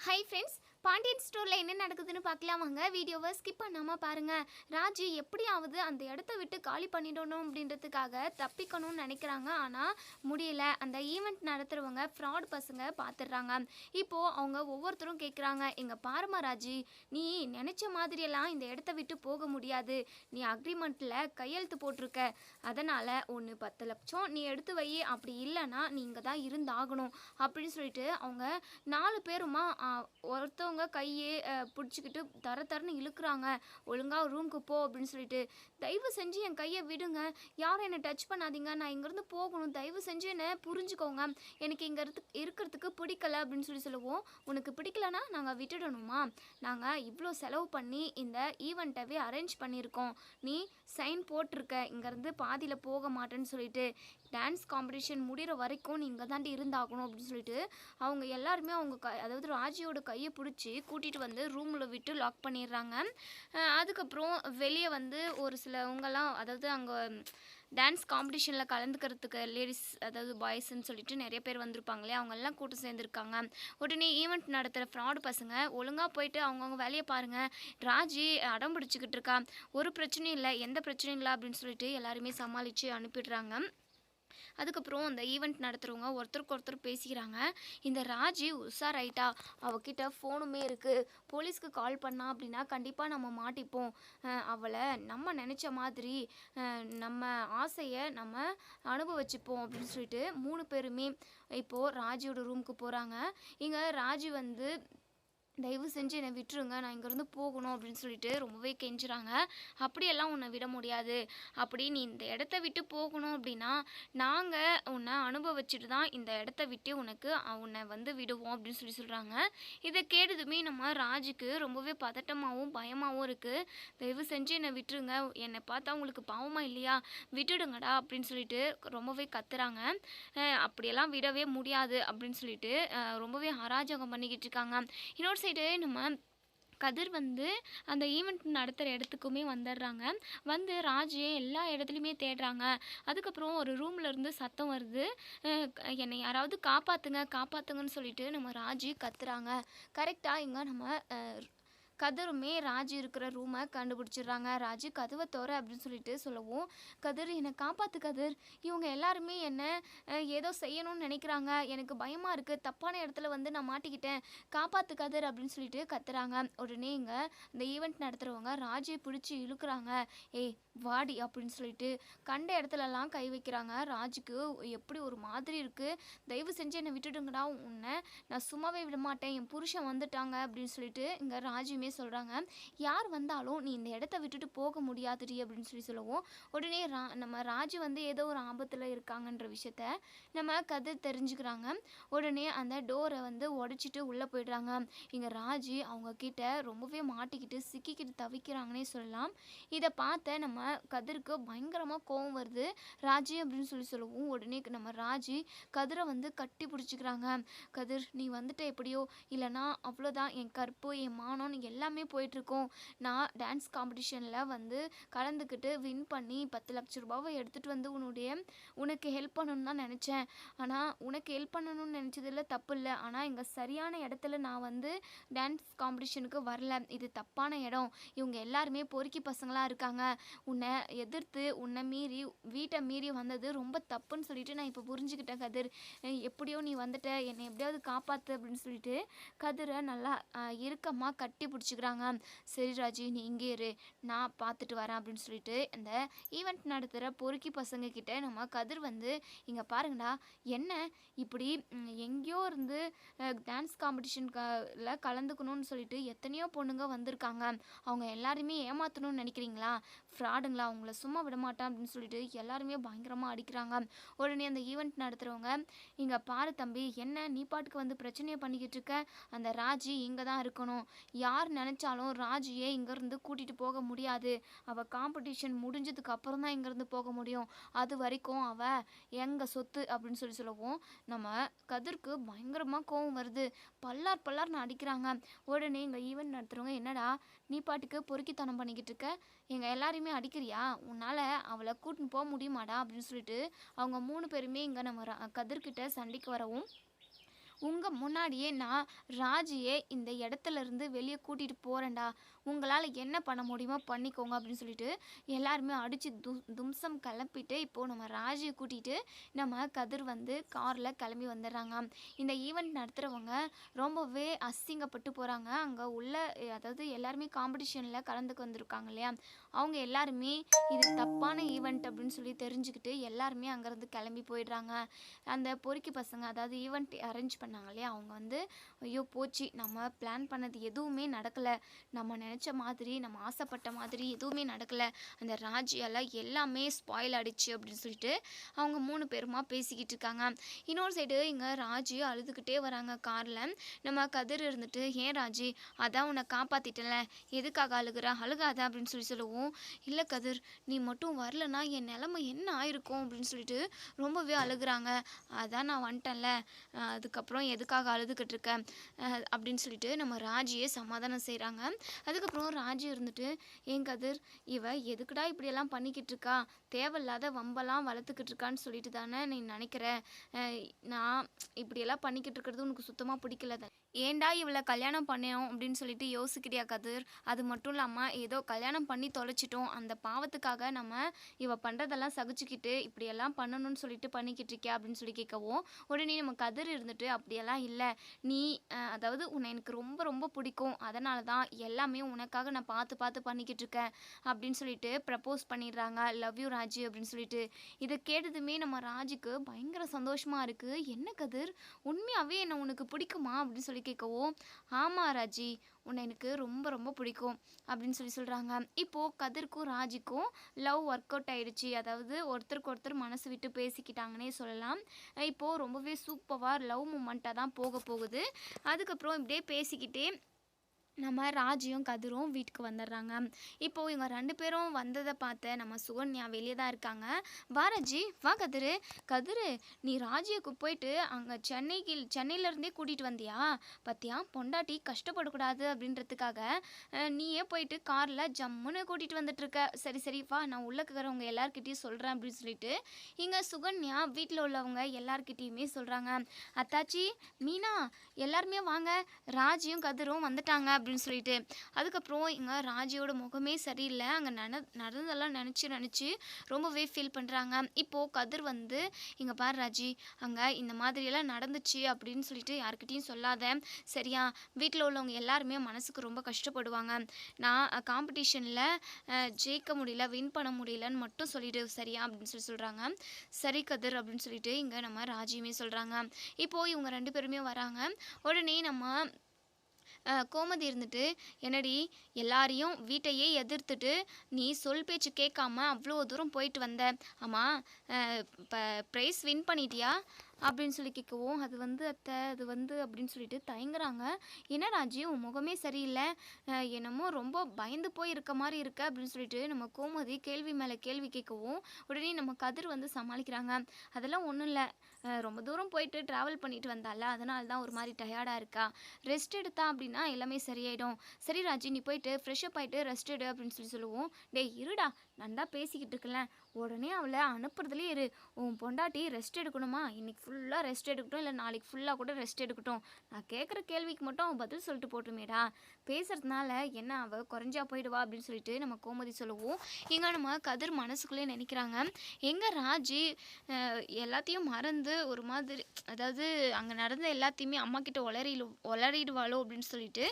Hi friends Pandian ஸ்டோரில் என்ன நடக்குதுன்னு பார்க்கலாம் வாங்க. வீடியோவை ஸ்கிப் பண்ணாமல் பாருங்கள் ராஜி எப்படியாவது அந்த இடத்த விட்டு காலி பண்ணிடணும் அப்படின்றதுக்காக தப்பிக்கணும்னு நினைக்கிறாங்க. ஆனால் முடியல. அந்த ஈவெண்ட் நடத்துகிறவங்க ஃப்ராட் பசங்க பார்த்துடுறாங்க இப்போது அவங்க ஒவ்வொருத்தரும் கேட்குறாங்க எங்கள் பாருமா ராஜி நீ நினச்ச மாதிரியெல்லாம் இந்த இடத்த விட்டு போக முடியாது. நீ அக்ரிமெண்ட்டில் கையெழுத்து போட்டிருக்க. அதனால் ஒன்று பத்து லட்சம் நீ எடுத்து வை. அப்படி இல்லைன்னா நீங்கள் தான் இருந்தாகணும். அப்படின்னு சொல்லிட்டு அவங்க நாலு பேருமா ஒருத்தர் பெரியவங்க கையே பிடிச்சிக்கிட்டு தர தரன்னு இழுக்கிறாங்க. ஒழுங்கா ரூமுக்கு போ அப்படின்னு சொல்லிட்டு தயவு செஞ்சு என் கையை விடுங்க. யாரும் என்னை டச் பண்ணாதீங்க. நான் இங்கேருந்து போகணும். தயவு செஞ்சு என்னை புரிஞ்சுக்கோங்க. எனக்கு இங்கே இருக்கிறதுக்கு பிடிக்கல அப்படின்னு சொல்லி சொல்லுவோம். உனக்கு பிடிக்கலனா நாங்கள் விட்டுடணுமா? நாங்கள் இவ்வளோ செலவு பண்ணி இந்த ஈவெண்ட்டவே அரேஞ்ச் பண்ணியிருக்கோம். நீ சைன் போட்டிருக்க. இங்கேருந்து பாதியில் போக மாட்டேன்னு சொல்லிட்டு டான்ஸ் காம்படிஷன் முடிகிற வரைக்கும் நீ இங்கே தாண்டி இருந்தாகணும் அப்படின்னு சொல்லிட்டு அவங்க எல்லாருமே அவங்க க அதாவது ராஜியோட கையை பிடிச்சி கூட்டிகிட்டு வந்து ரூமில் விட்டு லாக் பண்ணிடுறாங்க. அதுக்கப்புறம் வெளியே வந்து ஒரு சிலவங்கெல்லாம் அதாவது அங்கே டான்ஸ் காம்படிஷனில் கலந்துக்கிறதுக்கு லேடிஸ் அதாவது பாய்ஸ்ன்னு சொல்லிட்டு நிறைய பேர் வந்திருப்பாங்களே அவங்கெல்லாம் கூட்டம் சேர்ந்துருக்காங்க. உடனே ஈவெண்ட் நடத்துகிற ஃப்ராடு பசங்க ஒழுங்காக போயிட்டு அவங்கவுங்க வேலையை பாருங்கள் ராஜி அடம் பிடிச்சிக்கிட்டு இருக்கா. ஒரு பிரச்சனையும் இல்லை எந்த பிரச்சனையும் இல்லை அப்படின்னு சொல்லிட்டு எல்லாருமே சமாளித்து அனுப்பிடுறாங்க. அதுக்கப்புறம் அந்த ஈவெண்ட் நடத்துகிறவங்க ஒருத்தருக்கு ஒருத்தர் பேசிக்கிறாங்க. இந்த ராஜி உஷாராயிட்டா அவகிட்ட ஃபோனுமே இருக்குது போலீஸ்க்கு கால் பண்ணா அப்படின்னா கண்டிப்பாக நம்ம மாட்டிப்போம். அவளை நம்ம நினச்ச மாதிரி நம்ம ஆசையை நம்ம அனுபவிச்சுப்போம் அப்படின்னு சொல்லிட்டு மூணு பேருமே இப்போது ராஜியோட ரூமுக்கு போகிறாங்க இங்கே ராஜி வந்து தயவு செஞ்சு என்னை விட்டுருங்க நான் இங்கேருந்து போகணும் அப்படின்னு சொல்லிட்டு ரொம்பவே கெஞ்சுறாங்க. அப்படியெல்லாம் உன்னை விட முடியாது. அப்படி நீ இந்த இடத்த விட்டு போகணும் அப்படின்னா நாங்கள் உன்னை அனுபவிச்சுட்டு தான் இந்த இடத்த விட்டு உனக்கு உன்னை வந்து விடுவோம் அப்படின்னு சொல்லி சொல்கிறாங்க இதை கேட்டதுமே நம்ம ராஜுக்கு ரொம்பவே பதட்டமாகவும் பயமாகவும் இருக்குது தயவு செஞ்சு என்னை விட்டுருங்க. என்னை பார்த்தா உங்களுக்கு பாவமாக இல்லையா? விட்டுடுங்கடா அப்படின்னு சொல்லிட்டு ரொம்பவே கத்துறாங்க. அப்படியெல்லாம் விடவே முடியாது அப்படின்னு சொல்லிட்டு ரொம்பவே அராஜகம் பண்ணிக்கிட்டு இருக்காங்க. இன்னொரு சைடு நம்ம கதிர் வந்து அந்த ஈவெண்ட் நடத்துகிற இடத்துக்குமே வந்துடுறாங்க. வந்து ராஜே எல்லா இடத்துலையுமே தேடுறாங்க. அதுக்கப்புறம் ஒரு ரூம்ல இருந்து சத்தம் வருது. என்னை யாராவது காப்பாற்றுங்க காப்பாற்றுங்கன்னு சொல்லிட்டு நம்ம ராஜி கத்துறாங்க. கரெக்டாக இங்கே நம்ம கதிருமே ராஜி இருக்கிற ரூமை கண்டுபிடிச்சிடுறாங்க. ராஜி கதவை தோற அப்படின்னு சொல்லிட்டு சொல்லவும் கதிர் என்னை காப்பாற்று கதிர். இவங்க எல்லாருமே என்ன ஏதோ செய்யணும்னு நினைக்கிறாங்க. எனக்கு பயமாக இருக்குது தப்பான இடத்துல வந்து நான் மாட்டிக்கிட்டேன். காப்பாற்று கதிர் அப்படின்னு சொல்லிட்டு கத்துறாங்க. உடனே இங்கே இந்த ஈவெண்ட் நடத்துகிறவங்க ராஜை பிடிச்சி இழுக்கிறாங்க. ஏய் வாடி அப்படின்னு சொல்லிட்டு கண்ட இடத்துலலாம் கை வைக்கிறாங்க. ராஜுக்கு எப்படி ஒரு மாதிரி இருக்குது தயவு செஞ்சு என்னை விட்டுடுங்கடா. உன்னை நான் சும்மாவே விடமாட்டேன். என் புருஷன் வந்துட்டாங்க அப்படின்னு சொல்லிட்டு இங்கே ராஜுமே சொல்கிறாங்க யார் வந்தாலும் நீ இந்த இடத்த விட்டுட்டு போக முடியாதுடி அப்படின்னு சொல்லி சொல்லுவோம். உடனே ரா நம்ம ராஜு வந்து ஏதோ ஒரு ஆபத்தில் இருக்காங்கன்ற விஷயத்த நம்ம கதை தெரிஞ்சுக்கிறாங்க. உடனே அந்த டோரை வந்து உடைச்சிட்டு உள்ளே போயிடுறாங்க. இங்கே ராஜி அவங்க கிட்ட ரொம்பவே மாட்டிக்கிட்டு சிக்கிக்கிட்டு தவிக்கிறாங்கன்னே சொல்லலாம். இதை பார்த்த நம்ம கதிருக்கு பயங்கரமாக கோவம் வருது. ராஜி அப்படின்னு சொல்லி சொல்லவும் உடனே நம்ம ராஜி கதிரை வந்து கட்டி பிடிச்சிக்கிறாங்க. கதிர் நீ வந்துட்ட எப்படியோ? இல்லைனா அவ்வளோதான் என் கற்பு என் மானம்னு எல்லாமே போயிட்டுருக்கோம். நான் டான்ஸ் காம்படிஷனில் வந்து கலந்துக்கிட்டு வின் பண்ணி பத்து லட்ச ரூபாவை எடுத்துகிட்டு வந்து உன்னுடைய உனக்கு ஹெல்ப் பண்ணணும்னு தான் நினச்சேன். ஆனால் உனக்கு ஹெல்ப் பண்ணணும்னு நினச்சதில் தப்பு இல்லை. ஆனால் இங்கே சரியான இடத்துல நான் வந்து டான்ஸ் காம்படிஷனுக்கு வரல. இது தப்பான இடம். இவங்க எல்லாருமே பொறுக்கி பசங்களாக இருக்காங்க. உன்னை எதிர்த்து உன்னை மீறி வீட்டை மீறி வந்தது ரொம்ப தப்புன்னு சொல்லிட்டு நான் இப்போ புரிஞ்சுக்கிட்டேன் கதிர். எப்படியோ நீ வந்துட்ட என்னை எப்படியாவது காப்பாற்று அப்படின்னு சொல்லிட்டு கதிரை நல்லா இறுக்கமாக கட்டி பிடிச்சிக்கிறாங்க. சரி ராஜி நீ இங்கே இரு நான் பார்த்துட்டு வரேன் அப்படின்னு சொல்லிட்டு இந்த ஈவெண்ட் நடத்துகிற பொறுக்கி பசங்க கிட்ட நம்ம கதிர் வந்து இங்கே பாருங்கடா என்ன இப்படி எங்கேயோ இருந்து டான்ஸ் காம்படிஷன்ல கலந்துக்கணும்னு சொல்லிட்டு எத்தனையோ பொண்ணுங்க வந்திருக்காங்க. அவங்க எல்லாருமே ஏமாற்றணும்னு நினைக்கிறீங்களா? ஃப்ராடுங்களா? அவங்கள சும்மா விட மாட்டான் அப்படின்னு சொல்லிட்டு எல்லாருமே பயங்கரமாக அடிக்கிறாங்க. உடனே அந்த ஈவெண்ட் நடத்துகிறவங்க இங்கே பாரு தம்பி என்ன நீ பாட்டுக்கு வந்து பிரச்சனையை பண்ணிக்கிட்டு இருக்க? அந்த ராஜி இங்கே தான் இருக்கணும். யார் நினச்சாலும் ராஜியை இங்கேருந்து கூட்டிகிட்டு போக முடியாது. அவள் காம்படிஷன் முடிஞ்சதுக்கு அப்புறம் தான் இங்கேருந்து போக முடியும். அது வரைக்கும் அவள் எங்கள் சொத்து? அப்படின்னு சொல்லி சொல்லவும் நம்ம கதிர்க்கு பயங்கரமாக கோவம் வருது. பல்லார் பல்லார்னு அடிக்கிறாங்க. உடனே இங்கே ஈவெண்ட் நடத்துகிறவங்க என்னடா நீ பாட்டுக்கு பொறுக்கித்தனம் பண்ணிக்கிட்டு இருக்க? எங்கள் எல்லாரையுமே அடிக்கிறியா? உன்னால் அவளை கூட்டின்னு போக முடியுமாடா? அப்படின்னு சொல்லிட்டு அவங்க மூணு பேருமே இங்கே நம்ம கதிர்கிட்ட சண்டைக்கு வரவும் உங்கள் முன்னாடியே நான் ராஜியை இந்த இடத்துல இருந்து வெளியே கூட்டிகிட்டு போகிறேன்டா உங்களால் என்ன பண்ண முடியுமோ பண்ணிக்கோங்க அப்படின்னு சொல்லிட்டு எல்லாருமே அடித்து து தும்சம் கிளப்பிட்டு இப்போது நம்ம ராஜியை கூட்டிகிட்டு நம்ம கதிர் வந்து காரில் கிளம்பி வந்துடுறாங்க. இந்த ஈவெண்ட் நடத்துகிறவங்க ரொம்பவே அசிங்கப்பட்டு போகிறாங்க அங்கே உள்ள அதாவது எல்லாருமே காம்படிஷனில் கலந்துக்கு வந்திருக்காங்க இல்லையா? அவங்க எல்லாருமே இது தப்பான ஈவெண்ட் அப்படின்னு சொல்லி தெரிஞ்சுக்கிட்டு எல்லாருமே அங்கேருந்து கிளம்பி போயிடுறாங்க. அந்த பொறுக்கி பசங்க அதாவது ஈவெண்ட் அரேஞ்ச் பண்ணாங்க இல்லையா? அவங்க வந்து ஐயோ போச்சு. நம்ம பிளான் பண்ணது எதுவுமே நடக்கலை. நம்ம நினச்ச மாதிரி நம்ம ஆசைப்பட்ட மாதிரி எதுவுமே நடக்கலை. அந்த ராஜியால் எல்லாமே ஸ்பாயில் ஆடிச்சு அப்படின்னு சொல்லிட்டு அவங்க மூணு பேருமா பேசிக்கிட்டு இருக்காங்க. இன்னொரு சைடு இங்கே ராஜி அழுதுகிட்டே வராங்க காரில். நம்ம கதிர் இருந்துட்டு ஏன் ராஜி அதான் உன்னை காப்பாற்றிட்டல எதுக்காக அழுகுற? அழுகாத அப்படின்னு சொல்லி சொல்லுவோம். இல்லை கதிர் நீ மட்டும் வரலனா என் நிலமை என்ன ஆயிருக்கும்? அப்படின்னு சொல்லிட்டு ரொம்பவே அழுகுறாங்க. அதான் நான் வந்துட்டேன்ல. அதுக்கப்புறம் எதுக்காக அழுதுகிட்டு இருக்கேன் அப்படின்னு சொல்லிட்டு நம்ம ராஜியை சமாதானம் செய்கிறாங்க அதுக்கப்புறம் ராஜி இருந்துட்டு ஏன் கதிர் இவ எதுக்குடா இப்படியெல்லாம் பண்ணிக்கிட்டு இருக்கா? தேவையில்லாத வம்பெல்லாம் வளர்த்துக்கிட்டு இருக்கான்னு சொல்லிட்டு தானே நீ நினைக்கிறேன் நான் இப்படியெல்லாம் பண்ணிக்கிட்டு இருக்கிறது உனக்கு சுத்தமாக பிடிக்கல தான்? ஏன்டா இவளை கல்யாணம் பண்ணோம் அப்படின்னு சொல்லிட்டு யோசிக்கிறியா கதிர்? அது மட்டும் இல்லாமல் ஏதோ கல்யாணம் பண்ணி தொலைச்சிட்டோம். அந்த பாவத்துக்காக நம்ம இவ பண்ணுறதெல்லாம் சகிச்சுக்கிட்டு இப்படியெல்லாம் பண்ணணும்னு சொல்லிட்டு பண்ணிக்கிட்டு இருக்கியா அப்படின்னு சொல்லி கேட்கவும் உடனே நம்ம கதிர் இருந்துட்டு அப்படியெல்லாம் இல்லை. நீ அதாவது உன்னை எனக்கு ரொம்ப ரொம்ப பிடிக்கும். அதனால தான் எல்லாமே உனக்காக நான் பார்த்து பார்த்து பண்ணிக்கிட்டு இருக்கேன். அப்படின்னு சொல்லிட்டு ப்ரப்போஸ் பண்ணிடுறாங்க. லவ் யூ ராஜி அப்படின்னு சொல்லிட்டு இதை கேட்டதுமே நம்ம ராஜுக்கு பயங்கர சந்தோஷமாக இருக்குது என்ன கதிர்? உண்மையாகவே என்னை உனக்கு பிடிக்குமா? அப்படின்னு சொல்லி கேட்கவும் ஆமாம் ராஜி உன்னை எனக்கு ரொம்ப ரொம்ப பிடிக்கும். அப்படின்னு சொல்லி சொல்கிறாங்க இப்போது கதிர்க்கும் ராஜிக்கும் லவ் ஒர்க் அவுட் ஆயிடுச்சு. அதாவது ஒருத்தருக்கு ஒருத்தர் மனசு விட்டு பேசிக்கிட்டாங்கன்னே சொல்லலாம். இப்போது ரொம்பவே சூப்பராக லவ் மூமெண்ட்டாக தான் போக போகுது. அதுக்கப்புறம் இப்படியே பேசிக்கிட்டே நம்ம ராஜியும் கதிரும் வீட்டுக்கு வந்துடுறாங்க. இப்போது இவங்க ரெண்டு பேரும் வந்ததை பார்த்த நம்ம சுகன்யா வெளியே தான் இருக்காங்க. வா வா கதிரு. கதிரு நீ ராஜியக்கு போயிட்டு அங்கே சென்னைக்கு சென்னையிலேருந்தே கூட்டிகிட்டு வந்தியா? பார்த்தியா பொண்டாட்டி கஷ்டப்படக்கூடாது அப்படின்றதுக்காக நீயே போயிட்டு காரில் ஜம்முன்னு கூட்டிகிட்டு வந்துட்டுருக்க. சரி சரி வா நான் உள்ள இருக்கிறவங்க சொல்கிறேன் அப்படின்னு சொல்லிட்டு இங்கே சுகன்யா வீட்டில் உள்ளவங்க எல்லாருக்கிட்டேயுமே சொல்கிறாங்க அத்தாச்சி மீனா எல்லாருமே வாங்க. ராஜியும் கதிரும் வந்துட்டாங்க அப்படின்னு சொல்லிட்டு. அதுக்கப்புறம் இங்கே ராஜியோட முகமே சரியில்லை. அங்கே நட நடந்ததெல்லாம் நினச்சி நினச்சி ரொம்பவே ஃபீல் பண்ணுறாங்க இப்போது கதிர் வந்து இங்கே பாரு ராஜி அங்கே இந்த மாதிரியெல்லாம் நடந்துச்சு அப்படின்னு சொல்லிட்டு யாருக்கிட்டையும் சொல்லாத. சரியா? வீட்டில் உள்ளவங்க எல்லாருமே மனசுக்கு ரொம்ப கஷ்டப்படுவாங்க. நான் காம்படிஷனில் ஜெயிக்க முடியல வின் பண்ண முடியலன்னு மட்டும் சொல்லிட்டு சரியா? அப்படின்னு சொல்லி சொல்கிறாங்க சரி கதிர் அப்படின்னு சொல்லிட்டு இங்கே நம்ம ராஜியுமே சொல்கிறாங்க இப்போது இவங்க ரெண்டு பேருமே வராங்க. உடனே நம்ம கோமதி இருந்துட்டு என்னடி எல்லாரையும் வீட்டையே எதிர்த்துட்டு நீ சொல் பேச்சு கேட்காம அவ்வளோ தூரம் போயிட்டு வந்த? ஆமாம் இப்போ ப்ரைஸ் வின் பண்ணிட்டியா? அப்படின்னு சொல்லி கேட்கவும் அது வந்து அத்தை அது வந்து அப்படின்னு சொல்லிட்டு தயங்குறாங்க. என்ன ராஜி உன் முகமே சரியில்லை. என்னமோ ரொம்ப பயந்து போய் இருக்க மாதிரி இருக்க அப்படின்னு சொல்லிட்டு நம்ம கோமதி கேள்வி மேலே கேள்வி கேட்கவும் உடனே நம்ம கதிர் வந்து சமாளிக்கிறாங்க. அதெல்லாம் ஒன்றும் இல்லை. ரொம்ப தூரம் போயிட்டு ட்ராவல் பண்ணிட்டு வந்தால அதனால தான் ஒரு மாதிரி டயர்டாக இருக்கா? ரெஸ்ட் எடுத்தா அப்படின்னா எல்லாமே சரியாயிடும். சரி ராஜி நீ போயிட்டு ஃப்ரெஷ்அப் ஆயிட்டு ரெஸ்ட் எடு அப்படின்னு சொல்லி சொல்லுவோம். டேய் இருடா. நான் தான் பேசிக்கிட்டு இருக்கல உடனே அவளை அனுப்புறதுலேயே இரு. உன் பொண்டாட்டி ரெஸ்ட் எடுக்கணுமா? இன்னைக்கு ஃபுல்லாக ரெஸ்ட் எடுக்கட்டும். இல்லை நாளைக்கு ஃபுல்லாக கூட ரெஸ்ட் எடுக்கட்டும். நான் கேட்குற கேள்விக்கு மட்டும் அவன் பதில் சொல்லிட்டு போட்டுமேடா பேசுறதுனால என்ன அவள் குறைஞ்சா போயிடுவா அப்படின்னு சொல்லிட்டு நம்ம கோமதி சொல்லுவோம். இங்கே நம்ம கதிர் மனசுக்குள்ளே நினைக்கிறாங்க. எங்கள் ராஜி எல்லாத்தையும் மறந்து ஒரு மாதிரி அதாவது அங்கே நடந்த எல்லாத்தையுமே அம்மா கிட்ட உளறிடு உளறிடுவாளோ அப்படின்னு சொல்லிட்டு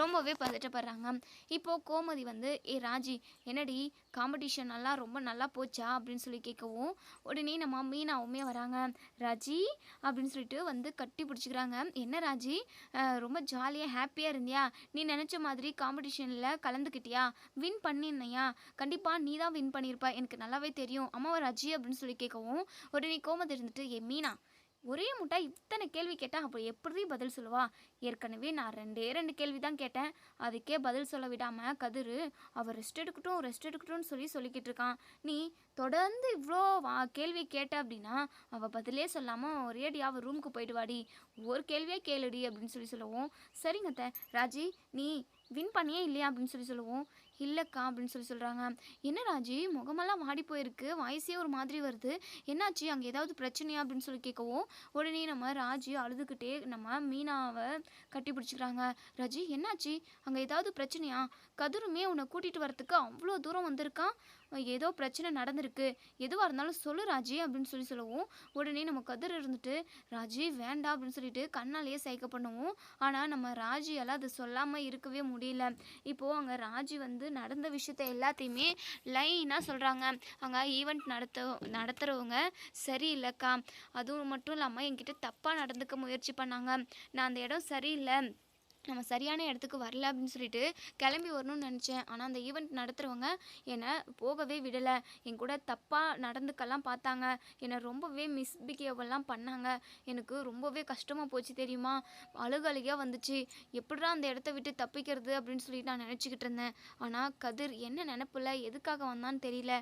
ரொம்பவே பதட்டப்படுறாங்க. இப்போது கோமதி வந்து ஏ ராஜி என்னடி? காம்படிஷன் நல்லா ரொம்ப நல்லா போச்சா அப்படின்னு சொல்லி கேட்கவும் உடனே நம்ம மீனாவுமே வராங்க. ராஜி அப்படின்னு சொல்லிட்டு வந்து கட்டி பிடிச்சிக்கிறாங்க. என்ன ராஜி? ரொம்ப ஜாலியாக ஹாப்பியாக இருந்தியா? நீ நினச்ச மாதிரி காம்படிஷனில் கலந்துக்கிட்டியா? வின் பண்ணியிருந்தையா? கண்டிப்பாக நீ தான் வின் பண்ணியிருப்ப. எனக்கு நல்லாவே தெரியும். அம்மாவை ராஜி அப்படின்னு சொல்லி கேட்கவும் உடனே கோமதி இருந்துட்டு ஏ மீனா ஒரே முட்டா இத்தனை கேள்வி கேட்டால் அப்போ எப்படி பதில் சொல்லுவா? ஏற்கனவே நான் ரெண்டே ரெண்டு கேள்வி தான் கேட்டேன். அதுக்கே பதில் சொல்ல விடாமல் கதிர் அவள் ரெஸ்ட் எடுக்கட்டும் ரெஸ்ட் எடுக்கட்டும்னு சொல்லி சொல்லிக்கிட்டு இருக்கான். நீ தொடர்ந்து இவ்வளோ வா கேள்வி கேட்ட அப்படின்னா அவள் பதிலே சொல்லாமல் ஒரேடி அவள் ரூமுக்கு போயிட்டு வாடி ஒரு கேள்வியே கேளுடி அப்படின்னு சொல்லி சொல்லுவோம். சரிங்க த ராஜி நீ வின் பண்ணியே இல்லையா அப்படின்னு சொல்லி சொல்லுவோம். இல்லைக்கா அப்படின்னு சொல்லி சொல்கிறாங்க என்ன ராஜி? முகமெல்லாம் மாடி போயிருக்கு. வாய்ஸே ஒரு மாதிரி வருது. என்னாச்சு? அங்கே ஏதாவது பிரச்சனையா அப்படின்னு சொல்லி கேட்கவும் உடனே நம்ம ராஜி அழுதுகிட்டே நம்ம மீனாவை கட்டி பிடிச்சிக்கிறாங்க. ராஜி என்னாச்சு? அங்கே ஏதாவது பிரச்சனையா? கதிருமே உன்னை கூட்டிகிட்டு வரத்துக்கு அவ்வளோ தூரம் வந்திருக்கான். ஏதோ பிரச்சனை நடந்திருக்கு. எதுவாக இருந்தாலும் சொல்லு ராஜி அப்படின்னு சொல்லி சொல்லவும். உடனே நம்ம கதிர் இருந்துட்டு ராஜி வேண்டாம் அப்படின்னு சொல்லிட்டு கண்ணாலேயே சைக்க பண்ணுவோம். ஆனால் நம்ம ராஜியால் அதை சொல்லாமல் இருக்கவே முடியல. இப்போது அங்கே ராஜி வந்து நடந்த விஷயத்த எல்லாத்தையுமே லைனாக சொல்கிறாங்க அங்கே ஈவெண்ட் நடத்த நடத்துகிறவங்க சரியில்லைக்கா. அதுவும் மட்டும் இல்லாமல் என்கிட்ட தப்பாக நடந்துக்க முயற்சி பண்ணாங்க. நான் அந்த இடம் சரியில்லை. நம்ம சரியான இடத்துக்கு வரல அப்படின்னு சொல்லிட்டு கிளம்பி வரணும்னு நினச்சேன். ஆனால் அந்த ஈவெண்ட் நடத்துகிறவங்க என்னை போகவே விடலை. என் கூட தப்பாக நடந்துக்கெல்லாம் பார்த்தாங்க. என்னை ரொம்பவே மிஸ்பிகேவெல்லாம் பண்ணாங்க. எனக்கு ரொம்பவே கஷ்டமாக போச்சு தெரியுமா? அழுகழுகையாக வந்துச்சு. எப்படிடா அந்த இடத்த விட்டு தப்பிக்கிறது அப்படின்னு சொல்லிட்டு நான் நினச்சிக்கிட்டு இருந்தேன். ஆனால் கதிர் என்ன நினப்பில்ல எதுக்காக வந்தான்னு தெரியல.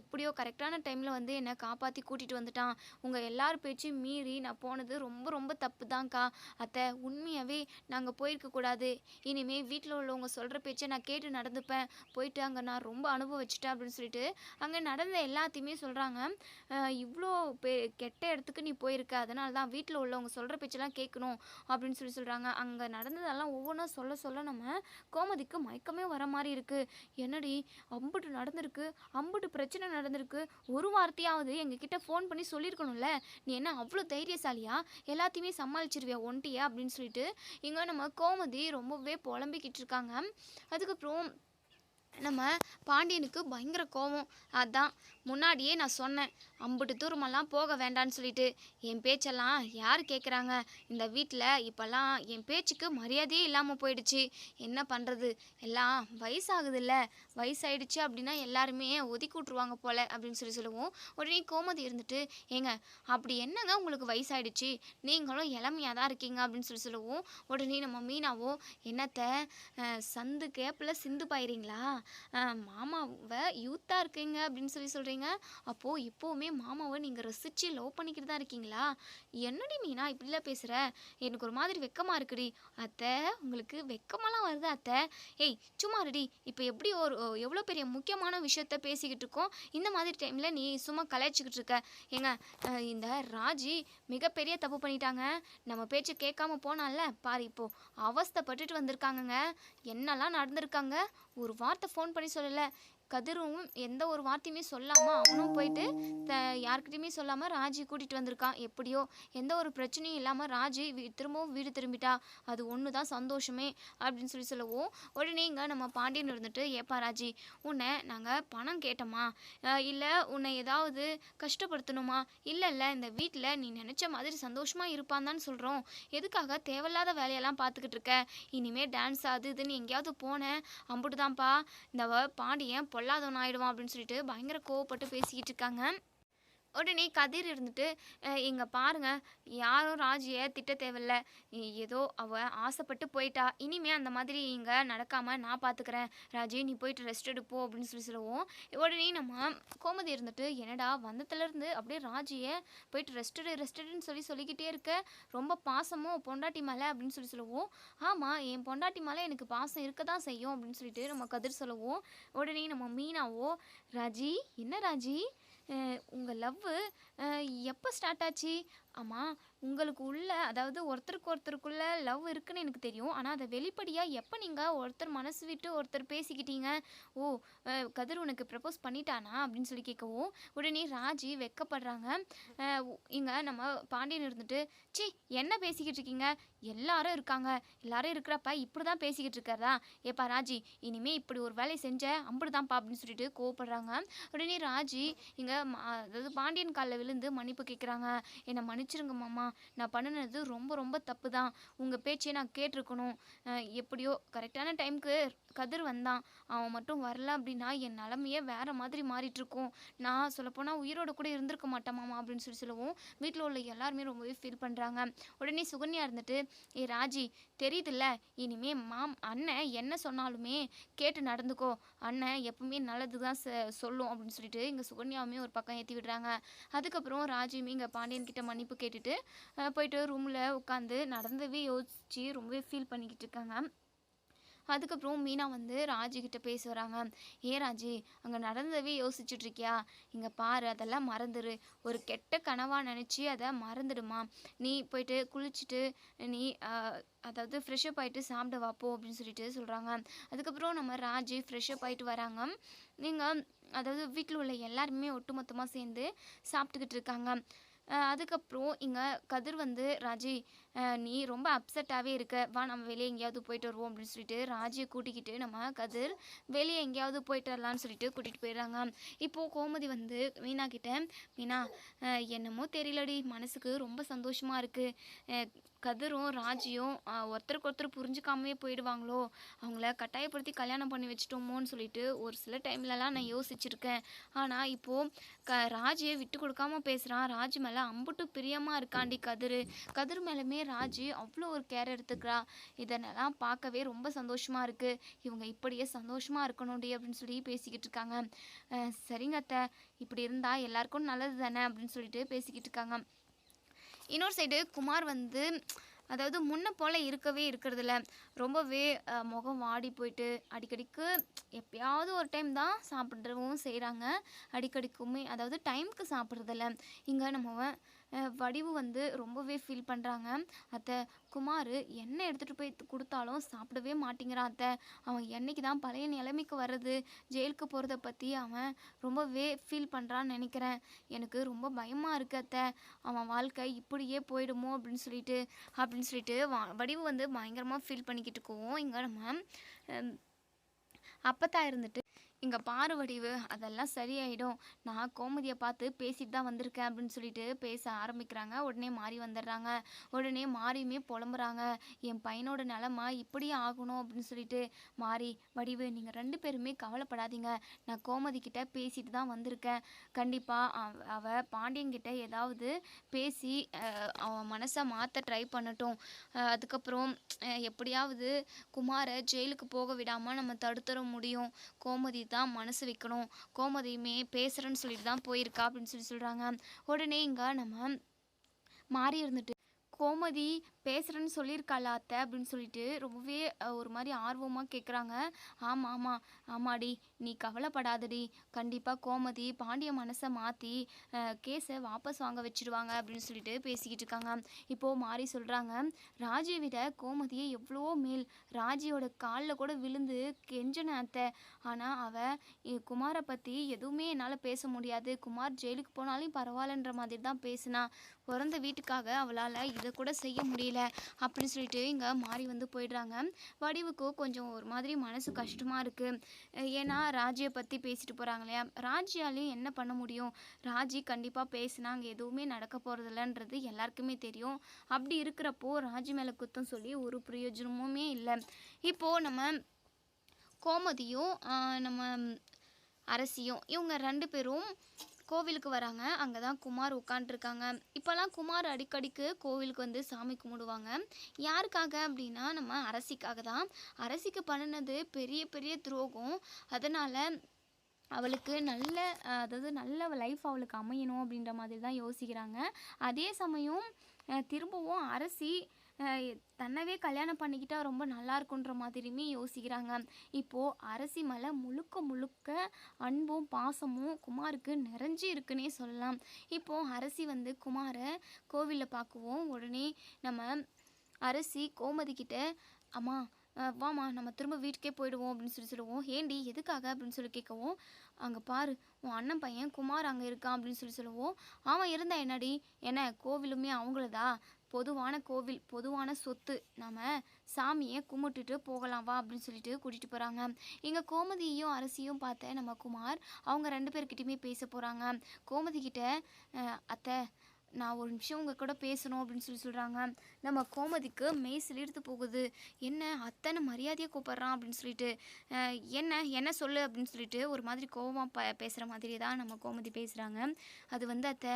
எப்படியோ கரெக்டான டைமில் வந்து என்னை காப்பாற்றி கூட்டிகிட்டு வந்துட்டான். உங்கள் எல்லார் பேச்சையும் மீறி நான் போனது ரொம்ப ரொம்ப தப்பு தான்க்கா அத்தை உண்மையாகவே நாங்கள் இருக்கக்கூடாது. இனிமேல் வீட்டில் உள்ளவங்க சொல்கிற பேச்சை நான் கேட்டு நடந்துப்பேன். போயிட்டு அங்கே நான் ரொம்ப அனுபவிச்சிட்டேன் அப்படின்னு சொல்லிட்டு அங்கே நடந்த எல்லாத்தையுமே சொல்கிறாங்க இவ்வளோ பெ கெட்ட இடத்துக்கு நீ போயிருக்க. அதனால தான் வீட்டில் உள்ளவங்க சொல்கிற பேச்செல்லாம் கேட்கணும் அப்படின்னு சொல்லி சொல்கிறாங்க அங்கே நடந்ததெல்லாம் ஒவ்வொன்றா சொல்ல சொல்ல நம்ம கோமதிக்கு மயக்கமே வர மாதிரி இருக்குது என்னடி அம்புட்டு நடந்திருக்கு. அம்புட்டு பிரச்சனை நடந்திருக்கு. ஒரு வார்த்தையாவது எங்ககிட்ட ஃபோன் பண்ணி சொல்லியிருக்கணும்ல. நீ என்ன அவ்வளோ தைரியசாலியா? எல்லாத்தையுமே சமாளிச்சிருவியா ஒன்ட்டியா அப்படின்னு சொல்லிட்டு இங்கே நம்ம கோமதி ரொம்பவே புலம்பிக்கிட்டு இருக்காங்க அதுக்கப்புறம் நம்ம பாண்டியனுக்கு பயங்கர கோவம் அதான் முன்னாடியே நான் சொன்னேன் அம்புட்டு தூரமெல்லாம் போக வேண்டான்னு சொல்லிட்டு. என் பேச்செல்லாம் யார் கேட்குறாங்க இந்த வீட்டில் இப்போல்லாம் என் பேச்சுக்கு மரியாதையே இல்லாமல் போயிடுச்சு. என்ன பண்ணுறது எல்லாம் வயசாகுதுல்ல. வயசாயிடுச்சு அப்படின்னா எல்லாருமே ஒதுக்கி விட்ருவாங்க போல அப்படின்னு சொல்லி சொல்லுவோம். உடனே கோமதி இருந்துட்டு ஏங்க அப்படி என்னங்க உங்களுக்கு வயசாயிடுச்சு? நீங்களும் இளமையாக தான் இருக்கீங்க அப்படின்னு சொல்லி சொல்லுவோம். உடனே நம்ம மீனாவோ என்னத்தை சந்து கேப்பில் சிந்து பாயிறீங்களா? மாமாவை யூத்தாக இருக்கீங்க அப்படின்னு சொல்லி சொல்கிறீங்க அப்போது இப்போவுமே மாமாவை நீங்கள் ரசித்து லவ் பண்ணிக்கிட்டு தான் இருக்கீங்களா? என்னடி மீனா இப்படிலாம் பேசுகிற எனக்கு ஒரு மாதிரி வெக்கமாக இருக்குடி. அத்தை உங்களுக்கு வெக்கமெல்லாம் வருது அத்தை. ஏய் சும்மா ரெடி இப்போ எப்படி ஒரு எவ்வளோ பெரிய முக்கியமான விஷயத்த பேசிக்கிட்டு இருக்கோம்? இந்த மாதிரி டைமில் நீ சும்மா கலாய்ச்சிக்கிட்டு இருக்க. ஏங்க இந்த ராஜி மிகப்பெரிய தப்பு பண்ணிட்டாங்க. நம்ம பேச்சு கேட்காம போனால பாரு இப்போ அவஸ்தைப்பட்டுட்டு வந்திருக்காங்கங்க. என்னெல்லாம் நடந்திருக்காங்க? ஒரு வார்த்தை ஃபோன் பண்ணி சொல்லலை. கதிரும் எந்த ஒரு வார்த்தையுமே சொல்லாமல் அவனும் போயிட்டு த யார்கிட்டயுமே சொல்லாமல் ராஜி கூட்டிகிட்டு வந்திருக்கான் எப்படியோ எந்த ஒரு பிரச்சனையும் இல்லாமல் ராஜி வீ திரும்பவும் வீடு திரும்பிட்டா. அது ஒன்று தான் சந்தோஷமே அப்படின்னு சொல்லி சொல்லவும் உடனே இங்கே நம்ம பாண்டியன் இருந்துட்டு ஏப்பா ராஜி உன்னை நாங்கள் பணம் கேட்டோமா? இல்லை உன்னை ஏதாவது கஷ்டப்படுத்தணுமா? இல்லை இல்லை இந்த வீட்டில் நீ நினச்ச மாதிரி சந்தோஷமாக இருப்பான் தான் சொல்கிறோம் எதுக்காக தேவையில்லாத வேலையெல்லாம் பார்த்துக்கிட்டு இருக்க? இனிமேல் டான்ஸ் அது இதுன்னு எங்கேயாவது போனேன். அம்புட்டு தான்ப்பா இந்த வ- பாண்டியன் பொல்லாதவன் ஆயிடுவான் அப்படின்னு சொல்லிட்டு பயங்கர கோவப்பட்டு பேசிக்கிட்டு இருக்காங்க. உடனே கதிர் இருந்துட்டு இங்கே பாருங்க. யாரும் ராஜியை திட்ட தேவையில்ல. ஏதோ அவ ஆசைப்பட்டு போயிட்டா. இனிமே அந்த மாதிரி இங்கே நடக்காமல் நான் பார்த்துக்கிறேன் ராஜி நீ போயிட்டு ரெஸ்ட் எடுப்போ அப்படின்னு சொல்லி சொல்லுவோம். உடனே நம்ம கோமதி இருந்துட்டு என்னடா வந்ததுலேருந்து அப்படியே ராஜியை போயிட்டு ரெஸ்ட் எடு ரெஸ்ட் எடுன்னு சொல்லி சொல்லிக்கிட்டே இருக்க. ரொம்ப பாசமோ பொண்டாட்டி மேலே? அப்படின்னு சொல்லி சொல்லுவோம். ஆமாம் என் பொண்டாட்டி மேலே எனக்கு பாசம் இருக்க தான் செய்யும் அப்படின்னு சொல்லிட்டு நம்ம கதிர் சொல்லுவோம். உடனே நம்ம மீனாவோ ராஜி என்ன ராஜி? உங்கள் லவ்வு எப்போ ஸ்டார்ட் ஆச்சு? ஆமாம் உங்களுக்கு உள்ள அதாவது ஒருத்தருக்கு ஒருத்தருக்குள்ள லவ் இருக்குன்னு எனக்கு தெரியும். ஆனால் அதை வெளிப்படையாக எப்போ நீங்கள் ஒருத்தர் மனசு விட்டு ஒருத்தர் பேசிக்கிட்டீங்க? ஓ அஹ், கதிர் உனக்கு ப்ரப்போஸ் பண்ணிட்டானா? அப்படின்னு சொல்லி கேட்கவும் உடனே ராஜி வெக்கப்படுறாங்க. இங்கே நம்ம பாண்டியன் இருந்துட்டு சி என்ன பேசிக்கிட்டு இருக்கீங்க? எல்லாரும் இருக்காங்க. எல்லாரும் இருக்கிறப்ப இப்படி தான் பேசிக்கிட்டு இருக்காரா ஏப்பா ராஜி இனிமே இப்படி ஒரு வேலையை செஞ்ச அம்புடுதான்ப்பா அப்படின்னு சொல்லிட்டு கோவப்படுறாங்க. உடனே ராஜி இங்கே அதாவது பாண்டியன் காலில் விழுந்து மன்னிப்பு கேட்குறாங்க என்னை மன்னிச்சிருங்க மாமா. நான் பண்ணினது ரொம்ப ரொம்ப தப்பு தான் உங்கள் பேச்சையே நான் கேட்டிருக்கணும். எப்படியோ கரெக்டான டைம்க்கு கதிர் வந்தான். அவன் மட்டும் வரல அப்படின்னா என் நிலமையே வேறு மாதிரி மாறிட்டுருக்கும். நான் சொல்லப்போனால் உயிரோட கூட இருந்திருக்க மாட்டேன் மாமா அப்படின்னு சொல்லி சொல்லுவோம் வீட்டில் உள்ள எல்லாருமே ரொம்பவே ஃபீல் பண்ணுறாங்க உடனே சுகன்யா இருந்துட்டு ஏ ராஜி தெரியுதுல்ல இனிமே மாம் அண்ணன் என்ன சொன்னாலுமே கேட்டு நடந்துக்கோ. அண்ணன் எப்பவுமே நல்லது தான் சொல்லும். அப்படின்னு சொல்லிட்டு இங்கே சுகன்யாவுமே ஒரு பக்கம் ஏற்றி விடுறாங்க. அதுக்கப்புறம் ராஜியுமே இங்கே பாண்டியன் கிட்ட மன்னிப்பு கேட்டுட்டு போயிட்டு ரூமில் உட்காந்து நடந்தவே யோசித்து ரொம்பவே ஃபீல் பண்ணிக்கிட்டு இருக்காங்க. அதுக்கப்புறம் மீனா வந்து ராஜி கிட்ட பேச வராங்க. ஏ ராஜி அங்கே நடந்ததவே யோசிச்சுட்ருக்கியா இங்கே பாரு அதெல்லாம் மறந்துடு ஒரு கெட்ட கனவாக நினச்சி அதை மறந்துடுமா. நீ போயிட்டு குளிச்சுட்டு நீ அதாவது ஃப்ரெஷ்அப் ஆகிட்டு சாப்பிட வாப்போ அப்படின்னு சொல்லிட்டு சொல்கிறாங்க அதுக்கப்புறம் நம்ம ராஜி ஃப்ரெஷ்அப் ஆகிட்டு வராங்க. நீங்கள் அதாவது வீட்டில் உள்ள எல்லாருமே ஒட்டுமொத்தமாக சேர்ந்து சாப்பிட்டுக்கிட்டு இருக்காங்க. அதுக்கப்புறம் இங்கே கதிர் வந்து ராஜி நீ ரொம்ப அப்செட்டாகவே இருக்க. வா நம்ம வெளியே எங்கேயாவது போயிட்டு வருவோம் அப்படின்னு சொல்லிட்டு ராஜியை கூட்டிக்கிட்டு நம்ம கதிர் வெளியே எங்கேயாவது போயிட்டு வரலான்னு சொல்லிட்டு கூட்டிகிட்டு போயிடுறாங்க. இப்போது கோமதி வந்து மீனா கிட்ட மீனா என்னமோ தெரியலடி. மனசுக்கு ரொம்ப சந்தோஷமாக இருக்குது கதிரும் ராஜியும் ஒருத்தருக்கு ஒருத்தர் புரிஞ்சுக்காமே போயிடுவாங்களோ? அவங்கள கட்டாயப்படுத்தி கல்யாணம் பண்ணி வச்சுட்டோமோன்னு சொல்லிட்டு ஒரு சில டைம்லலாம் நான் யோசிச்சிருக்கேன். ஆனால் இப்போது க ராஜியை விட்டு கொடுக்காம பேசுகிறான் ராஜ் மேலே அம்புட்டு பிரியமாக இருக்காண்டி கதிர். கதிர் மேலுமே ராஜி அவ்வளோ ஒரு கேர் எடுத்துக்கிறா. இதனெல்லாம் பார்க்கவே ரொம்ப சந்தோஷமாக இருக்குது இவங்க இப்படியே சந்தோஷமாக இருக்கணும்டி அப்படின்னு சொல்லி பேசிக்கிட்டு இருக்காங்க. அஹ் சரிங்க அத்தை. இப்படி இருந்தால் எல்லாருக்கும் நல்லது தானே அப்படின்னு சொல்லிட்டு பேசிக்கிட்டு இருக்காங்க. இன்னொரு சைடு குமார் வந்து அதாவது முன்ன போல் இருக்கவே இருக்கிறதில்ல. ரொம்பவே முகம் வாடி போயிட்டு அடிக்கடிக்கு எப்பயாவது ஒரு டைம் தான் சாப்பிட்றவும் செய்கிறாங்க அடிக்கடிக்குமே அதாவது டைம்க்கு சாப்பிட்றதில்ல. இங்கே நம்ம வடிவு வந்து ரொம்பவே ஃபீல் பண்ணுறாங்க அத்தை குமார் என்ன எடுத்துகிட்டு போய் கொடுத்தாலும் சாப்பிடவே மாட்டேங்கிறான் அத்தை. அவன் என்னைக்கு தான் பழைய நிலைமைக்கு வர்றது ஜெயிலுக்கு போகிறத பற்றி அவன் ரொம்பவே ஃபீல் பண்ணுறான்னு நினைக்கிறேன். எனக்கு ரொம்ப பயமாக இருக்கு அத்தை. அவன் வாழ்க்கை இப்படியே போயிடுமோ அப்படின்னு சொல்லிட்டு அப்படின்னு சொல்லிட்டு வா வடிவு வந்து பயங்கரமாக ஃபீல் பண்ணிக்கிட்டு இருக்கோம். இங்கே நம்ம ஹம், அப்பத்தா இருந்துட்டு இங்கே பாரு வடிவு அதெல்லாம் சரியாயிடும். நான் கோமதியை பார்த்து பேசிட்டு தான் வந்திருக்கேன் அப்படின்னு சொல்லிட்டு பேச ஆரம்பிக்கிறாங்க. உடனே மாறி வந்துடுறாங்க. உடனே மாறியுமே புலம்புறாங்க. என் பையனோட நிலமை இப்படியே ஆகணும் அப்படின்னு சொல்லிட்டு மாறி வடிவு நீங்கள் ரெண்டு பேருமே கவலைப்படாதீங்க. நான் கோமதி கிட்ட பேசிட்டு தான் வந்திருக்கேன். கண்டிப்பாக அவ அவ பாண்டியன்கிட்ட ஏதாவது பேசி அவன் மனசை மாற்ற ட்ரை பண்ணட்டும். அதுக்கப்புறம் எப்படியாவது குமாரை ஜெயிலுக்கு போக விடாமல் நம்ம தடுத்துற முடியும். கோமதி தான் மனசு வைக்கணும். கோமதியுமே பேசுகிறேன்னு சொல்லிட்டு தான் போயிருக்கா அப்படின்னு சொல்லி சொல்கிறாங்க உடனே இங்கே நம்ம மாறி இருந்துட்டு கோமதி பேசுகிறேன்னு சொல்லியிருக்காளா அத்தை அப்படின்னு சொல்லிட்டு ரொம்பவே ஒரு மாதிரி ஆர்வமாக கேட்குறாங்க ஆமாம் ஆமாம் ஆமாடி நீ கவலைப்படாதடி. கண்டிப்பாக கோமதி பாண்டிய மனசை மாற்றி கேஸை வாபஸ் வாங்க வச்சுருவாங்க அப்படின்னு சொல்லிட்டு பேசிக்கிட்டு இருக்காங்க. இப்போது மாறி சொல்கிறாங்க ராஜியை விட கோமதியை எவ்வளோ மேல். ராஜியோட காலில் கூட விழுந்து கெஞ்சன அத்தை. ஆனால் அவள் குமாரை பற்றி எதுவுமே என்னால் பேச முடியாது. குமார் ஜெயிலுக்கு போனாலும் பரவாயில்லன்ற மாதிரி தான் பேசினா. பிறந்த வீட்டுக்காக அவளால் இதை கூட செய்ய முடியல. அப்படின்னு சொல்லிட்டு இங்கே மாறி வந்து போயிடுறாங்க. வடிவுக்கு கொஞ்சம் ஒரு மாதிரி மனசு கஷ்டமாக இருக்குது ஏன்னா ராஜியை பற்றி பேசிட்டு போகிறாங்க இல்லையா? ராஜியாலையும் என்ன பண்ண முடியும்? ராஜி கண்டிப்பாக பேசினா அங்கே எதுவுமே நடக்க போகிறதில்லன்றது எல்லாருக்குமே தெரியும். அப்படி இருக்கிறப்போ ராஜி மேலே குத்தம் சொல்லி ஒரு பிரயோஜனமுமே இல்லை. இப்போது நம்ம கோமதியும் நம்ம அரசியும் இவங்க ரெண்டு பேரும் கோவிலுக்கு வராங்க. அங்கே தான் குமார் உட்காண்ட்ருக்காங்க இப்போல்லாம் குமார் அடிக்கடிக்கு கோவிலுக்கு வந்து சாமி கும்பிடுவாங்க. யாருக்காக அப்படின்னா நம்ம அரசிக்காக தான். அரசிக்கு பண்ணினது பெரிய பெரிய துரோகம். அதனால் அவளுக்கு நல்ல அதாவது நல்ல லைஃப் அவளுக்கு அமையணும் அப்படின்ற மாதிரி தான் யோசிக்கிறாங்க. அதே சமயம் திரும்பவும் அரசி தன்னவே கல்யாணம் பண்ணிக்கிட்டா ரொம்ப நல்லா இருக்குன்ற மாதிரியுமே யோசிக்கிறாங்க. இப்போது அரசி மலை முழுக்க முழுக்க அன்பும் பாசமும் குமாருக்கு நிறைஞ்சு இருக்குன்னே சொல்லலாம். இப்போது அரசி வந்து குமாரை கோவிலில் பார்க்குவோம் உடனே நம்ம அரசி கோமதி கிட்ட அம்மா வாமா நம்ம திரும்ப வீட்டுக்கே போயிடுவோம் அப்படின்னு சொல்லி சொல்லுவோம். ஏண்டி எதுக்காக? அப்படின்னு சொல்லி கேட்கவும் அங்கே பாரு உன் அண்ணன் பையன் குமார் அங்கே இருக்கான் அப்படின்னு சொல்லி சொல்லுவோம். அவன் இருந்தா என்னடி? என்ன கோவிலுமே அவங்களதா? பொதுவான கோவில் பொதுவான சொத்து. நம்ம சாமியை கும்பிட்டுட்டு போகலாம் வா அப்படின்னு சொல்லிட்டு கூட்டிகிட்டு போகிறாங்க இங்கே கோமதியையும் அரசியும் பார்த்த நம்ம குமார் அவங்க ரெண்டு பேர்கிட்டையுமே பேச போகிறாங்க கோமதி கிட்ட அத்தை நான் ஒரு நிமிஷம் உங்கள் கூட பேசணும் அப்படின்னு சொல்லி சொல்கிறாங்க நம்ம கோமதிக்கு மெய் சிலிர்த்து போகுது. என்ன அத்தனை மரியாதையை கூப்பிட்றான் அப்படின்னு சொல்லிட்டு என்ன என்ன சொல்லு அப்படின்னு சொல்லிட்டு ஒரு மாதிரி கோவமாக ப பேசுகிற மாதிரி தான் நம்ம கோமதி பேசுகிறாங்க அது வந்து அத்தை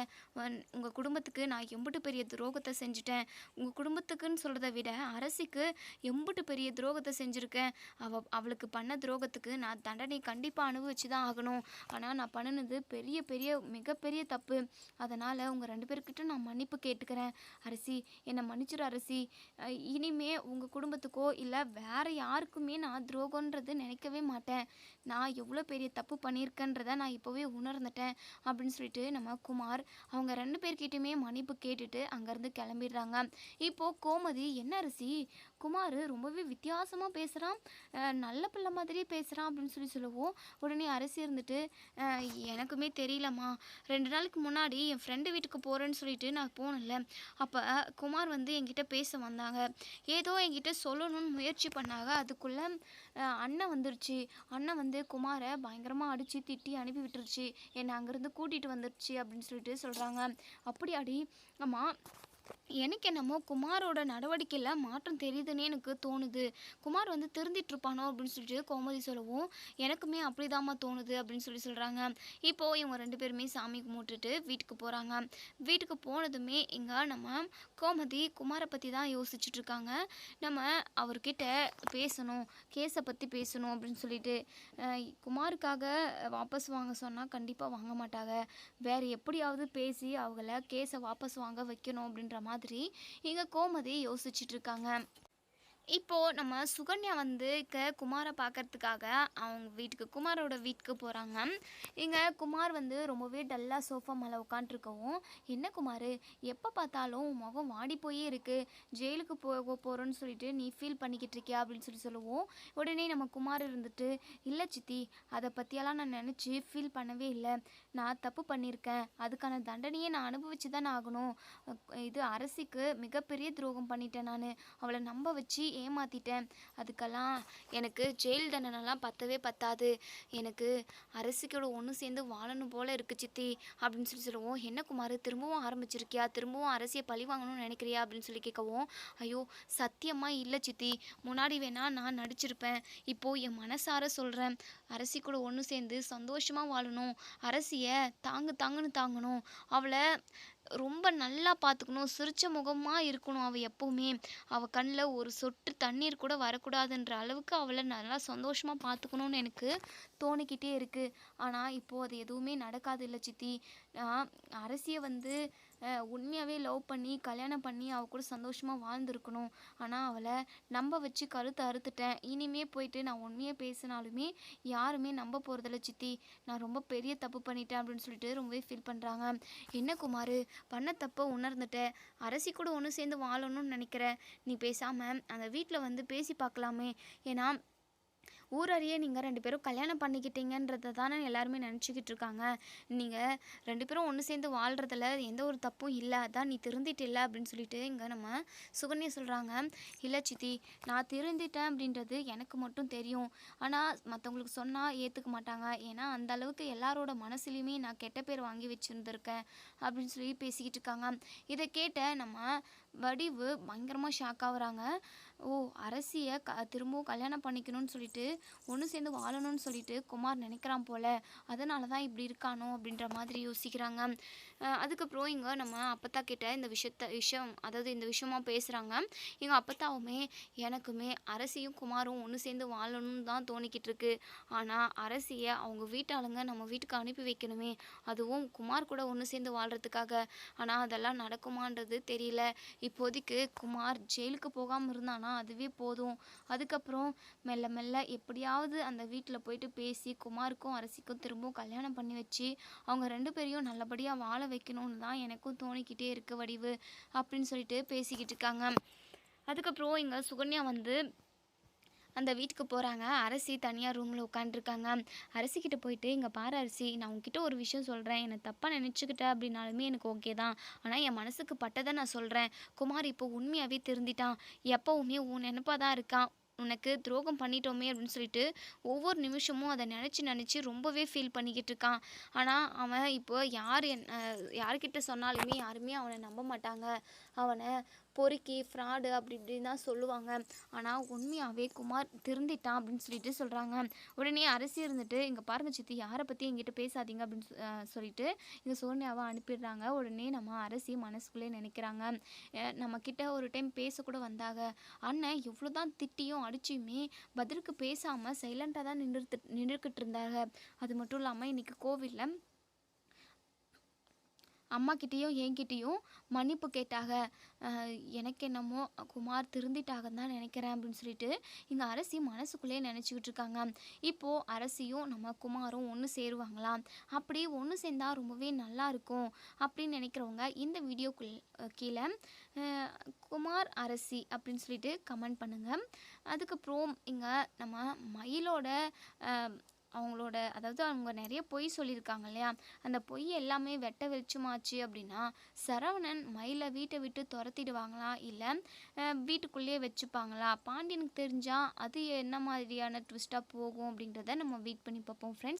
உங்கள் குடும்பத்துக்கு நான் எம்புட்டு பெரிய துரோகத்தை செஞ்சுட்டேன். உங்கள் குடும்பத்துக்குன்னு சொல்கிறத விட அரசிக்கு எம்புட்டு பெரிய துரோகத்தை செஞ்சுருக்கேன். அவ அவளுக்கு பண்ண துரோகத்துக்கு நான் தண்டனை கண்டிப்பாக அனுபவிச்சு தான் ஆகணும். ஆனால் நான் பண்ணினது பெரிய பெரிய மிகப்பெரிய தப்பு. அதனால் உங்கள் ரெண்டு பேருக்கு பேர்கிட்ட நான் மன்னிப்பு கேட்டுக்கிறேன் அரசி. என்னை மன்னிச்சிரு அரசி. இனிமே உங்கள் குடும்பத்துக்கோ இல்லை வேறு யாருக்குமே நான் துரோகன்றது நினைக்கவே மாட்டேன். நான் எவ்வளோ பெரிய தப்பு பண்ணியிருக்கேன்றதை நான் இப்போவே உணர்ந்துட்டேன் அப்படின்னு சொல்லிட்டு நம்ம குமார் அவங்க ரெண்டு பேர்கிட்டயுமே மன்னிப்பு கேட்டுட்டு அங்கேருந்து கிளம்பிடுறாங்க. இப்போது கோமதி என்ன அரசி? குமார் ரொம்பவே வித்தியாசமாக பேசுகிறான் நல்ல பிள்ளை மாதிரியே பேசுகிறான் அப்படின்னு சொல்லி சொல்லுவோம். உடனே அரசி இருந்துட்டு எனக்குமே தெரியலம்மா. ரெண்டு நாளைக்கு முன்னாடி என் ஃப்ரெண்டு வீட்டுக்கு போகிறேன்னு சொல்லிட்டு நான் போனேன்ல. அப்போ குமார் வந்து என்கிட்ட பேச வந்தாங்க. ஏதோ என்கிட்ட சொல்லணும்னு முயற்சி பண்ணாங்க. அதுக்குள்ளே அண்ணன் வந்துருச்சு. அண்ணன் வந்து குமாரை பயங்கரமாக அடித்து திட்டி அனுப்பி விட்டுருச்சு. என்னை அங்கேருந்து கூட்டிகிட்டு வந்துருச்சு அப்படின்னு சொல்லிட்டு சொல்கிறாங்க அப்படி அடி அம்மா எனக்கு என்னமோ குமாரோட நடவடிக்கையில் மாற்றம் தெரியுதுன்னே எனக்கு தோணுது. குமார் வந்து திருந்திட்டு இருப்பானோ அப்படின்னு சொல்லிட்டு கோமதி சொல்லவும் எனக்குமே அப்படிதாம்மா தோணுது அப்படின்னு சொல்லி சொல்கிறாங்க இப்போது இவங்க ரெண்டு பேருமே சாமி கும்பிட்டுட்டு வீட்டுக்கு போகிறாங்க வீட்டுக்கு போனதுமே இங்கே நம்ம கோமதி குமாரை பற்றி தான் யோசிச்சுட்டு இருக்காங்க. நம்ம அவர்கிட்ட பேசணும் கேஸை பற்றி பேசணும் அப்படின்னு சொல்லிட்டு குமாருக்காக வாபஸ் வாங்க சொன்னால் கண்டிப்பாக வாங்க மாட்டாங்க. வேறு எப்படியாவது பேசி அவங்கள கேஸை வாபஸ் வாங்க வைக்கணும் அப்படின்ற மாதிரி இங்கே கோமதி யோசிச்சுட்டு இருக்காங்க. இப்போது நம்ம சுகன்யா வந்து க குமாரை பார்க்கறதுக்காக அவங்க வீட்டுக்கு குமாரோட வீட்டுக்கு போகிறாங்க இங்கே குமார் வந்து ரொம்பவே டல்லாக சோஃபா மேலே உட்காண்ட்ருக்கவும் என்ன குமார்? எப்போ பார்த்தாலும் முகம் வாடி போயே இருக்குது ஜெயிலுக்கு போக போகிறோன்னு சொல்லிட்டு நீ ஃபீல் பண்ணிக்கிட்டு இருக்கியா? அப்படின்னு சொல்லி சொல்லுவோம். உடனே நம்ம குமார் இருந்துட்டு இல்லை சித்தி அதை பற்றியெல்லாம் நான் நினச்சி ஃபீல் பண்ணவே இல்லை. நான் தப்பு பண்ணியிருக்கேன் அதுக்கான தண்டனையை நான் அனுபவிச்சு தானே ஆகணும். இது அரசிக்கு மிகப்பெரிய துரோகம் பண்ணிட்டேன் நான். அவளை நம்ப வச்சு ஏமாத்திட்டேன். அதுக்கெல்லாம் எனக்கு ஜெயில் தண்டனைலாம் பத்தவே பத்தாது. எனக்கு அரசிக்கோட ஒன்று சேர்ந்து வாழணும் போல இருக்கு சித்தி அப்படின்னு சொல்லி சொல்லுவோம். என்ன குமார் திரும்பவும் ஆரம்பிச்சிருக்கியா? திரும்பவும் அரசியை பழி வாங்கணும்னு நினைக்கிறியா? அப்படின்னு சொல்லி கேட்கவும் ஐயோ சத்தியமாக இல்லை சித்தி. முன்னாடி வேணால் நான் நடிச்சிருப்பேன். இப்போது என் மனசார சொல்கிறேன் அரசி கூட ஒன்று சேர்ந்து சந்தோஷமாக வாழணும். அரசியை தாங்கு தாங்குன்னு தாங்கணும். அவளை ரொம்ப நல்லா பார்த்துக்கணும். சிரிச்ச முகமாக இருக்கணும் அவள் எப்போவுமே. அவள் கண்ணில் ஒரு சொட்டு தண்ணீர் கூட வரக்கூடாதுன்ற அளவுக்கு அவளை நல்லா சந்தோஷமாக பார்த்துக்கணும்னு எனக்கு தோணிக்கிட்டே இருக்குது ஆனால் இப்போது அது எதுவுமே நடக்காது இல்லை சித்தி. நான் அரசியை வந்து உண்மையாகவே லவ் பண்ணி கல்யாணம் பண்ணி அவ கூட சந்தோஷமாக வாழ்ந்துருக்கணும். ஆனால் அவளை நம்ப வச்சு கழுத்தை அறுத்துட்டேன். இனிமே போயிட்டு நான் உண்மையாக பேசினாலுமே யாருமே நம்ப போகிறதில்ல சித்தி. நான் ரொம்ப பெரிய தப்பு பண்ணிட்டேன் அப்படின்னு சொல்லிட்டு ரொம்பவே ஃபீல் பண்ணுறாங்க என்ன குமார்? பண்ண தப்பை உணர்ந்துட்ட. அரசி கூட ஒன்று சேர்ந்து வாழணும்னு நினைக்கிற. நீ பேசாமல் அந்த வீட்டில் வந்து பேசி பார்க்கலாமே. ஏன்னா ஊரறிய நீங்கள் ரெண்டு பேரும் கல்யாணம் பண்ணிக்கிட்டீங்கன்றதை தானே எல்லாருமே நினச்சிக்கிட்டு இருக்காங்க. நீங்கள் ரெண்டு பேரும் ஒன்று சேர்ந்து வாழ்கிறதுல எந்த ஒரு தப்பும் இல்லை அதான் நீ திருந்திட்டு இல்லை அப்படின்னு சொல்லிட்டு இங்கே நம்ம சுகன்யா சொல்கிறாங்க இல்லை சித்தி நான் திருந்திட்டேன் அப்படின்றது எனக்கு மட்டும் தெரியும். ஆனால் மற்றவங்களுக்கு சொன்னால் ஏற்றுக்க மாட்டாங்க. ஏன்னா அந்த அளவுக்கு எல்லாரோட மனசுலையுமே நான் கெட்ட பேர் வாங்கி வச்சுருந்துருக்கேன் அப்படின்னு சொல்லி பேசிக்கிட்டு இருக்காங்க. இதை கேட்ட நம்ம வடிவு பயங்கரமாக ஷாக் ஆகுறாங்க ஓ அரசியை க திரும்பவும் கல்யாணம் பண்ணிக்கணும்னு சொல்லிட்டு ஒன்று சேர்ந்து வாழணும்னு சொல்லிட்டு குமார் நினைக்கிறான் போல். அதனால தான் இப்படி இருக்கானோ அப்படின்ற மாதிரி யோசிக்கிறாங்க. அதுக்கப்புறம் இங்கே நம்ம அப்பத்தா கிட்ட இந்த விஷயத்த விஷயம் அதாவது இந்த விஷயமா பேசுகிறாங்க எங்கள் அப்பத்தாவுமே எனக்குமே அரசியும் குமாரும் ஒன்று சேர்ந்து வாழணும்னு தான் தோணிக்கிட்டு இருக்கு ஆனால் அரசியை அவங்க வீட்டாளுங்க நம்ம வீட்டுக்கு அனுப்பி வைக்கணுமே. அதுவும் குமார் கூட ஒன்று சேர்ந்து வாழ்கிறதுக்காக ஆனால் அதெல்லாம் நடக்குமான்றது தெரியல. இப்போதைக்கு குமார் ஜெயிலுக்கு போகாமல் இருந்தானா அதுவே போதும். அதுக்கப்புறம் மெல்ல மெல்ல எப்படியாவது அந்த வீட்டில் போயிட்டு பேசி குமாருக்கும் அரசிக்கும் திரும்பவும் கல்யாணம் பண்ணி வச்சு அவங்க ரெண்டு பேரையும் நல்லபடியாக வாழ வைக்கணும்னு தான் எனக்கும் தோணிக்கிட்டே இருக்க வடிவு அப்படின்னு சொல்லிட்டு பேசிக்கிட்டு இருக்காங்க. அதுக்கப்புறம் இங்கே சுகன்யா வந்து அந்த வீட்டுக்கு போகிறாங்க அரசி தனியாக ரூமில் உட்காந்துருக்காங்க அரசிக்கிட்ட போயிட்டு இங்கே பாரு அரிசி நான் உங்ககிட்ட ஒரு விஷயம் சொல்கிறேன் என்னை தப்பாக நினச்சிக்கிட்ட அப்படின்னாலுமே எனக்கு ஓகே தான். ஆனால் என் மனசுக்கு பட்டதை நான் சொல்கிறேன் குமார் இப்போ உண்மையாகவே திருந்திட்டான். எப்போவுமே உன் நினப்பாக தான் இருக்கான். உனக்கு துரோகம் பண்ணிட்டோமே அப்படின்னு சொல்லிட்டு ஒவ்வொரு நிமிஷமும் அதை நினச்சி நினச்சி ரொம்பவே ஃபீல் பண்ணிக்கிட்டு இருக்கான். ஆனால் அவன் இப்போ யார் என் அஹ் யார்கிட்ட சொன்னாலுமே யாருமே அவனை நம்ப மாட்டாங்க. அவனை பொறுக்கி ஃப்ராடு அப்படி இப்படின்னு தான் சொல்லுவாங்க. ஆனால் உண்மையாகவே குமார் திருந்திட்டான் அப்படின்னு சொல்லிட்டு சொல்கிறாங்க உடனே அரசி இருந்துட்டு இங்கே பாருங்க சித்தி யாரை பற்றி எங்கிட்ட பேசாதீங்க அப்படின்னு சொ- சொல்லிட்டு இங்கே சோனியாவை அனுப்பிடுறாங்க. உடனே நம்ம அரசி மனசுக்குள்ளே நினைக்கிறாங்க. நம்மக்கிட்ட ஒரு டைம் பேசக்கூட வந்தாங்க. அண்ணன் எவ்வளோ தான் திட்டியும் அடிச்சியுமே பதிலுக்கு பேசாமல் சைலண்ட்டாக தான் நின்றுட்டு நின்றுக்கிட்டு இருந்தாங்க. அது மட்டும் இல்லாமல் இன்றைக்கி கோவிலில் அம்மாக்கிட்டேயும் என்கிட்டேயும் மன்னிப்பு கேட்டாக எனக்கு என்னமோ குமார் திருந்திட்டாகன்னு தான் நினைக்கிறேன் அப்படின்னு சொல்லிட்டு இங்கே அரசி மனசுக்குள்ளேயே நினச்சிக்கிட்டு இருக்காங்க. இப்போது அரசியும் நம்ம குமாரும் ஒன்று சேருவாங்களாம். அப்படி ஒன்று சேர்ந்தால் ரொம்பவே நல்லா இருக்கும் அப்படின்னு நினைக்கிறவங்க இந்த வீடியோக்குள் கீழே குமார் அரசி அப்படின்னு சொல்லிட்டு கமெண்ட் பண்ணுங்கள் அதுக்கப்புறம் இங்கே நம்ம மயிலோட அவங்களோட அதாவது அவங்க நிறைய பொய் சொல்லியிருக்காங்க இல்லையா? அந்த பொய் எல்லாமே வெட்ட வெளிச்சமாச்சு அப்படின்னா சரவணன் மயிலை வீட்டை விட்டு துரத்திடுவாங்களா? இல்லை வீட்டுக்குள்ளேயே வச்சுப்பாங்களா? பாண்டியனுக்கு தெரிஞ்சால் அது என்ன மாதிரியான ட்விஸ்ட்டாக போகும் அப்படின்றத நம்ம வெயிட் பண்ணி பார்ப்போம் ஃப்ரெண்ட்ஸ்